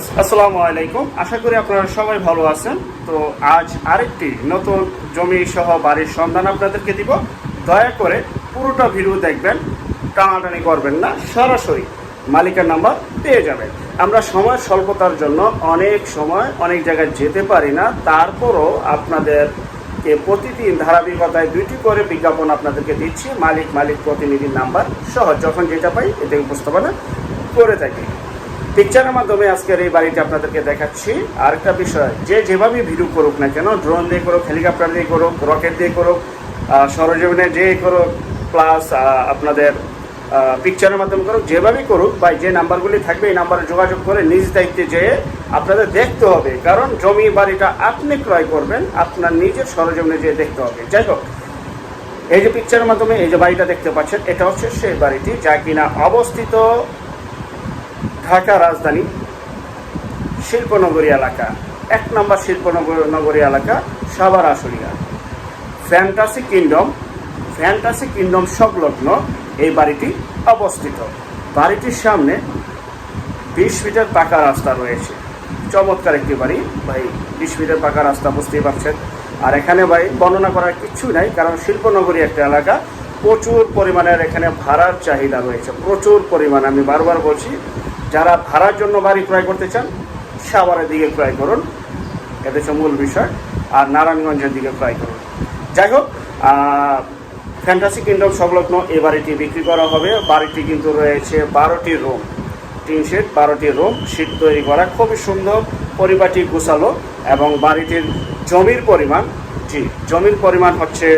আসসালামু আলাইকুম। আশা করি আপনারা সবাই ভালো আছেন। তো আজ আরেকটি নতুন জমি সহ বাড়ির সন্ধান আপনাদেরকে দিব। দয়া করে পুরোটা ভিডিও দেখবেন, টানাটানি করবেন না, সরাসরি মালিকের নাম্বার পেয়ে যাবেন। আমরা সময় স্বল্পতার জন্য অনেক সময় অনেক জায়গায় যেতে পারি না। তারপরও আপনাদেরকে প্রতিদিন ধারাবাহিকতায় দুইটি করে বিজ্ঞাপন আপনাদেরকে দিচ্ছি। মালিক মালিক প্রতিনিধির নাম্বার সহ, যখন যেটা পাই এতে উপস্থাপনা করে থাকি। পিকচারের মাধ্যমে আজকের এই বাড়িটা আপনাদেরকে দেখাচ্ছি। আর একটা বিষয়, যে যেভাবে ভিডিও করুক না কেন ড্রোন দিয়ে করুক হেলিকপ্টার দিয়ে করুক রকেট দিয়ে করুক সরজমিনে যে করুক প্লাস আপনাদের পিকচারের মাধ্যমে করুক, যেভাবেই করুক বা যে নাম্বারগুলি থাকবে, এই নাম্বারে যোগাযোগ করে নিজ দায়িত্বে যেয়ে আপনাদের দেখতে হবে। কারণ জমি, বাড়িটা আপনি ক্রয় করবেন, আপনার নিজের সরজমিনে যেয়ে দেখতে হবে। যাই হোক, এই যে পিকচারের মাধ্যমে এই যে বাড়িটা দেখতে পাচ্ছেন, এটা হচ্ছে সেই বাড়িটি, যা কিনা অবস্থিত ঢাকা রাজধানী শিল্পনগরী এলাকা। এক নম্বর শিল্পনগরী এলাকা, Savar Ashulia fantasy kingdom fantasy kingdom সংলগ্ন এই বাড়িটি অবস্থিত। বাড়িটির সামনে বিশ মিটার পাকা রাস্তা রয়েছে। চমৎকার একটি বাড়ি। ভাই, বিশ মিটার পাকা রাস্তা বুঝতেই পারছেন। আর এখানে ভাই, বর্ণনা করার কিচ্ছু নাই, কারণ শিল্পনগরী একটা এলাকা। প্রচুর পরিমাণের এখানে ভাড়ার চাহিদা রয়েছে। প্রচুর পরিমাণ, আমি বারবার বলছি যারা ভাড়ার জন্য বাড়ি ক্রয় করতে চান, সাভারের দিকে ক্রয় করুন। এটা হচ্ছে মূল বিষয়। আর নারায়ণগঞ্জের দিকে ক্রয় করুন। যাই হোক ফ্যান্টাসি কিংডম সংলগ্ন এই বাড়িটি বিক্রি করা হবে। বাড়িটি কিন্তু রয়েছে বারোটি রুম টিন শেড, বারোটি রুম শীত তৈরি করা খুবই সুন্দর, পরিপাটি, গুছালো এবং বাড়িটির জমির পরিমাণ, জি, জমির পরিমাণ হচ্ছে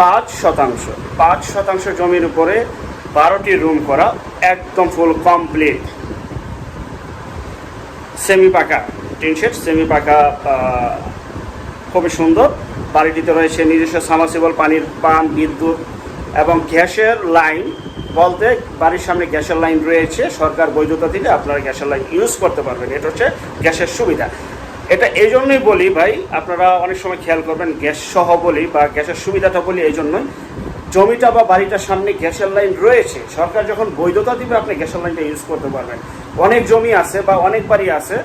পাঁচ শতাংশ। পাঁচ শতাংশ জমির উপরে বারোটি রুম করা একদম ফুল কমপ্লিট সেমি পাকা টিন শেড সেমি পাকা খুবই সুন্দর। বাড়িটিতে রয়েছে নিজস্ব সামাসিবল পানির পান বিদ্যুৎ এবং গ্যাসের লাইন। বলতে বাড়ির সামনে গ্যাসের লাইন রয়েছে, সরকার বৈধতা দিলে আপনারা গ্যাসের লাইন ইউজ করতে পারবেন। এটা হচ্ছে গ্যাসের সুবিধা। এটা এই জন্যই বলি ভাই, আপনারা অনেক সময় খেয়াল করবেন, গ্যাস সহ বলি বা গ্যাসের সুবিধাটা বলি এই জন্যই জমিটা বা বাড়িটার সামনে গ্যাসের লাইন রয়েছে, সরকার যখন বৈধতা দিবে, আপনি গ্যাসের লাইনটা ইউজ করতে পারবেন। অনেক জমি আছে বা অনেক বাড়ি আছে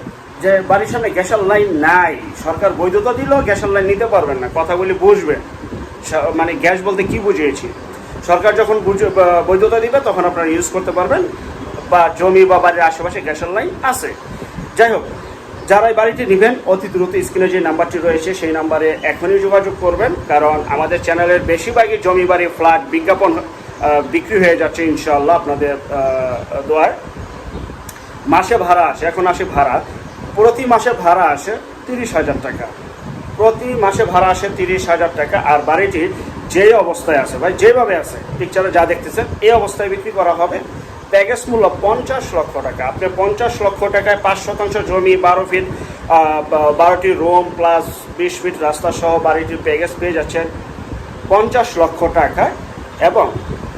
যে বাড়ির সামনে গ্যাসের লাইন নাই, সরকার বৈধতা দিলেও গ্যাসের লাইন নিতে পারবেন না কথাগুলি বুঝবেন। মানে গ্যাস বলতে কি বুঝিয়েছি? সরকার যখন বৈধতা দিবে, তখন আপনারা ইউজ করতে পারবেন, বা জমি বা বাড়ির আশেপাশে গ্যাসের লাইন আছে। যাই হোক যারা এই বাড়িটি নেবেন, অতি দ্রুত স্ক্রিনে যে নাম্বারটি রয়েছে, সেই নাম্বারে এখনই যোগাযোগ করবেন, কারণ আমাদের চ্যানেলের বেশিরভাগই জমি বাড়ি, ফ্ল্যাট, বিজ্ঞাপন বিক্রি হয়ে যাচ্ছে ইনশাআল্লাহ আপনাদের দোয়ার মাসে ভাড়া আসে, এখন আসে ভাড়া। প্রতি মাসে ভাড়া আসে তিরিশ হাজার টাকা। প্রতি মাসে ভাড়া আসে তিরিশ হাজার টাকা, আর বাড়িটি যেই অবস্থায় আছে, ভাই, যেভাবে আছে পিকচারে যা দেখতেছেন, এই অবস্থায় বিক্রি করা হবে। প্যাকেজ মূল্য পঞ্চাশ লক্ষ টাকা। আপনি পঞ্চাশ লক্ষ টাকায় পাঁচ শতাংশ জমি, বারো ফিট বারোটি রুম প্লাস বিশ ফিট রাস্তা সহ বাড়িটির প্যাকেজ পেয়ে যাচ্ছেন পঞ্চাশ লক্ষ টাকায় এবং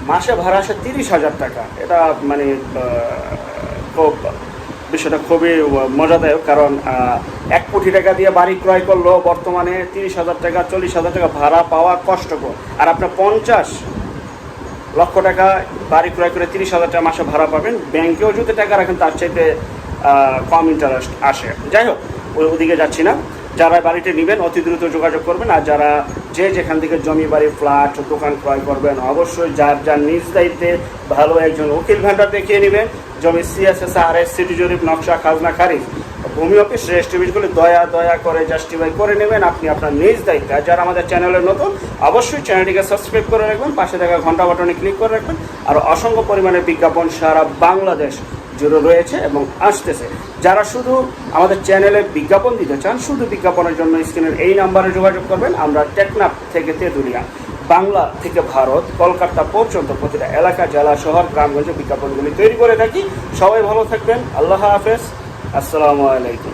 মাসে ভাড়া আসে তিরিশ হাজার টাকা। এটা মানে খুব, বিষয়টা খুবই মজাদায়ক কারণ এক কোটি টাকা দিয়ে বাড়ি ক্রয় করল বর্তমানে তিরিশ হাজার টাকা, চল্লিশ হাজার টাকা ভাড়া পাওয়া কষ্টকর। আর আপনার পঞ্চাশ লক্ষ টাকা বাড়ি ক্রয় করে তিরিশ হাজার টাকা মাসে ভাড়া পাবেন। ব্যাংকেও যদি টাকা রাখেন, তার চাইতে কম ইন্টারেস্ট আসে। যাই হোক ওই ওদিকে যাচ্ছি না। যারা বাড়িতে নেবেন, অতি দ্রুত যোগাযোগ করবেন আর যারা যে যেখান থেকে জমি, বাড়ি, ফ্ল্যাট, দোকান ক্রয় করবেন, অবশ্যই যার যার নিজ দায়িত্বে ভালো একজন উকিল ভ্যান্ডার দেখিয়ে নেবেন। জমি সিএসএস আর এস সিটি জরিপ নকশা, খাজনা, খারিজ। ভূমি অফিস রেজিস্ট্রিবিটগুলি দয়া দয়া করে জাস্টিফাই করে নেবেন। আপনি আপনার নিজ দায়িত্বে। আর যারা আমাদের চ্যানেলে নতুন, অবশ্যই চ্যানেলটিকে সাবস্ক্রাইব করে রাখবেন। পাশে থাকা ঘণ্টা বাটনে ক্লিক করে রাখবেন। আর অসংখ্য পরিমাণে বিজ্ঞাপন সারা বাংলাদেশ জুড়ে রয়েছে এবং আসতেছে। যারা শুধু আমাদের চ্যানেলে বিজ্ঞাপন দিতে চান, শুধু বিজ্ঞাপনের জন্য স্ক্রিনের এই নাম্বারে যোগাযোগ করবেন। আমরা টেকনাফ থেকে তেঁতুলিয়া, বাংলা থেকে ভারত, কলকাতা পর্যন্ত প্রতিটা এলাকা, জেলা, শহর, গ্রামগঞ্জে বিজ্ঞাপনগুলি তৈরি করে থাকি। সবাই ভালো থাকবেন। আল্লাহ হাফেজ। আসসালামু আলাইকুম।